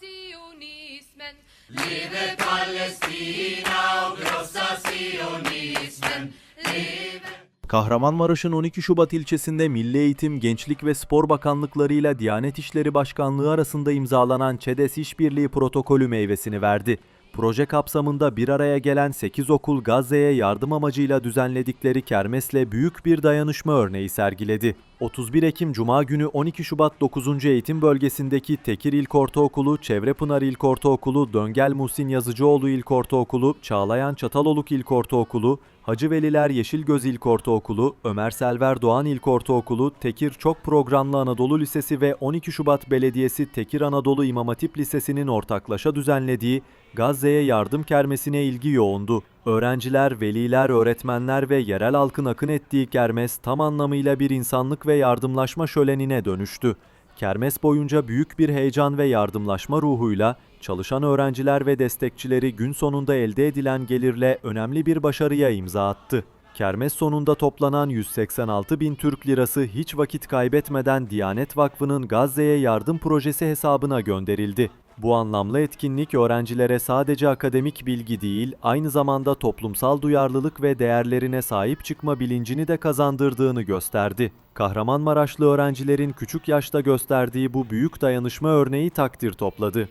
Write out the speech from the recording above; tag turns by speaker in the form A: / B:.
A: Zionismen.
B: Lebe Palästina, grossa Zionismen. Lebe
C: Kahramanmaraş'ın 12 Şubat ilçesinde Milli Eğitim, Gençlik ve Spor Bakanlıkları ile Diyanet İşleri Başkanlığı arasında imzalanan ÇEDES İşbirliği protokolü meyvesini verdi. Proje kapsamında bir araya gelen 8 okul Gazze'ye yardım amacıyla düzenledikleri kermesle büyük bir dayanışma örneği sergiledi. 31 Ekim Cuma günü 12 Şubat 9. Eğitim Bölgesi'ndeki Tekir İlkortaokulu, Çevrepınar İlkortaokulu, Döngel Muhsin Yazıcıoğlu İlkortaokulu, Çağlayan Çataloluk İlkortaokulu, Hacı Veliler Yeşilgöz İlkortaokulu, Ömer Selver Doğan İlkortaokulu, Tekir Çok Programlı Anadolu Lisesi ve 12 Şubat Belediyesi Tekir Anadolu İmam Hatip Lisesi'nin ortaklaşa düzenlediği Gazze'ye yardım kermesine ilgi yoğundu. Öğrenciler, veliler, öğretmenler ve yerel halkın akın ettiği kermes tam anlamıyla bir insanlık ve yardımlaşma şölenine dönüştü. Kermes boyunca büyük bir heyecan ve yardımlaşma ruhuyla çalışan öğrenciler ve destekçileri gün sonunda elde edilen gelirle önemli bir başarıya imza attı. Kermes sonunda toplanan 186 bin Türk lirası hiç vakit kaybetmeden Diyanet Vakfı'nın Gazze'ye yardım projesi hesabına gönderildi. Bu anlamlı etkinlik öğrencilere sadece akademik bilgi değil, aynı zamanda toplumsal duyarlılık ve değerlerine sahip çıkma bilincini de kazandırdığını gösterdi. Kahramanmaraşlı öğrencilerin küçük yaşta gösterdiği bu büyük dayanışma örneği takdir topladı.